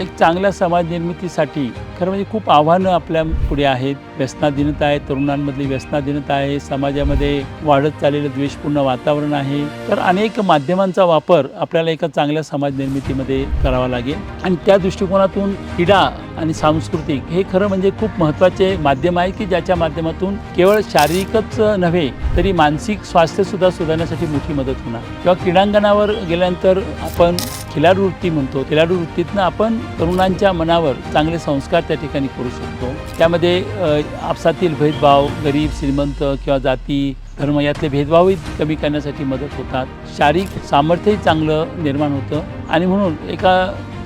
एक चांगल्या समाज निर्मितीसाठी खरं म्हणजे खूप आव्हानं आपल्या पुढे आहेत. व्यसनाधीनता आहे तरुणांमधली व्यसनाधीनता आहे समाजामध्ये वाढत चाललेलं द्वेषपूर्ण वातावरण आहे. तर अनेक माध्यमांचा वापर आपल्याला एका चांगल्या समाज निर्मितीमध्ये करावा लागेल. आणि त्या दृष्टिकोनातून क्रीडा आणि सांस्कृतिक हे खरं म्हणजे खूप महत्त्वाचे माध्यम आहे की ज्याच्या माध्यमातून केवळ शारीरिकच नव्हे तरी मानसिक स्वास्थ्यसुद्धा सुधारण्यासाठी मोठी मदत होणार. किंवा क्रीडांगणावर गेल्यानंतर आपण खिलाडू वृत्ती म्हणतो खिलाडू वृत्तीतनं आपण तरुणांच्या मनावर चांगले संस्कार त्या ठिकाणी करू शकतो. त्यामध्ये आपसातील भेदभाव गरीब श्रीमंत किंवा जाती धर्म यातले भेदभावही कमी करण्यासाठी मदत होतात. शारीरिक सामर्थ्यही चांगलं निर्माण होतं. आणि म्हणून एका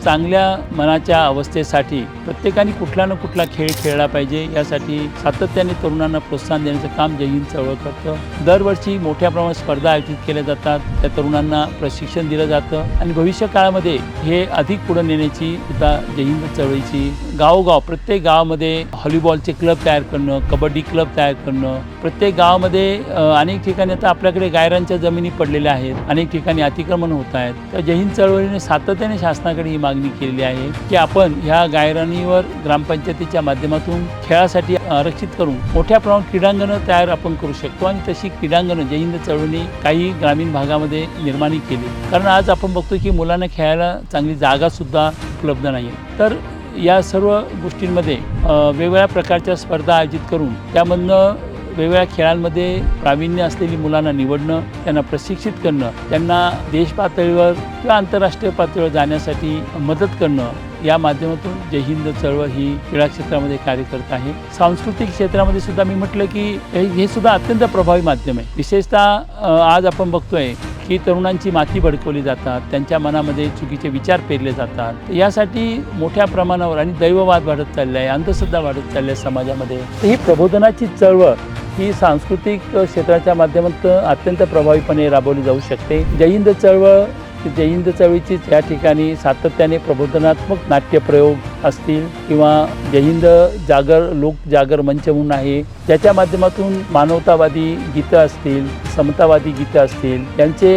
चांगल्या मनाच्या अवस्थेसाठी प्रत्येकाने कुठला ना कुठला खेळ खेळला पाहिजे. यासाठी सातत्याने तरुणांना प्रोत्साहन देण्याचं काम जयहिंद चळवळ करतं. दरवर्षी मोठ्या प्रमाणात स्पर्धा आयोजित केल्या जातात. त्या तरुणांना प्रशिक्षण दिलं जातं. आणि भविष्य काळामध्ये हे अधिक पुढे नेण्याची सुद्धा जयहिंद चळवळीची गावोगाव प्रत्येक गावामध्ये हॉलीबॉलचे क्लब तयार करणं कबड्डी क्लब तयार करणं प्रत्येक गावामध्ये अनेक ठिकाणी आता आपल्याकडे गायरांच्या जमिनी पडलेल्या आहेत अनेक ठिकाणी अतिक्रमण होत आहेत. तर जय चळवळीने सातत्याने शासनाकडे ही मागणी केलेली आहे की आपण ह्या गायरणीवर ग्रामपंचायतीच्या माध्यमातून खेळासाठी आरक्षित करून मोठ्या प्रमाणात क्रीडांगणं तयार आपण करू शकतो आणि तशी क्रीडांगणं जय चळवळीने काही ग्रामीण भागामध्ये निर्माण केली. कारण आज आपण बघतो की मुलांना खेळायला चांगली जागासुद्धा उपलब्ध नाही आहे तर या सर्व गोष्टींमध्ये वेगवेगळ्या प्रकारच्या स्पर्धा आयोजित करून त्यामधनं वेगवेगळ्या खेळांमध्ये प्रावीण्य असलेली मुलांना निवडणं त्यांना प्रशिक्षित करणं त्यांना देश पातळीवर किंवा आंतरराष्ट्रीय पातळीवर जाण्यासाठी मदत करणं या माध्यमातून जय हिंद चळवळ ही क्रीडा क्षेत्रामध्ये कार्य करत आहे. सांस्कृतिक क्षेत्रामध्ये सुद्धा मी म्हटलं की हे हे सुद्धा अत्यंत प्रभावी माध्यम आहे. विशेषतः आज आपण बघतोय की तरुणांची माती भडकवली जातात त्यांच्या मनामध्ये चुकीचे विचार पेरले जातात. यासाठी मोठ्या प्रमाणावर आणि दैववाद वाढत चालले आहे अंधश्रद्धा वाढत चालली आहे समाजामध्ये. तर ही प्रबोधनाची चळवळ ही सांस्कृतिक क्षेत्राच्या माध्यमातून अत्यंत प्रभावीपणे राबवली जाऊ शकते. जय हिंद चळवळ जय चळवळीचीच चळवळीची या ठिकाणी सातत्याने प्रबोधनात्मक नाट्यप्रयोग असतील किंवा जहिंद जागर लोक जागर मंच म्हणून आहे ज्याच्या माध्यमातून मानवतावादी गीतं असतील समतावादी गीतं असतील यांचे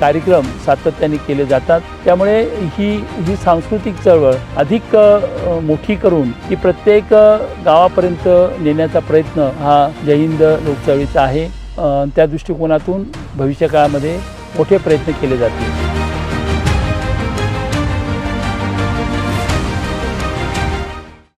कार्यक्रम सातत्याने केले जातात. त्यामुळे ही ही सांस्कृतिक चळवळ अधिक मोठी करून ती प्रत्येक गावापर्यंत नेण्याचा प्रयत्न हा जय हिंद लोकचळवळीचा आहे. त्या दृष्टिकोनातून भविष्यकाळामध्ये मोठे प्रयत्न केले जातील.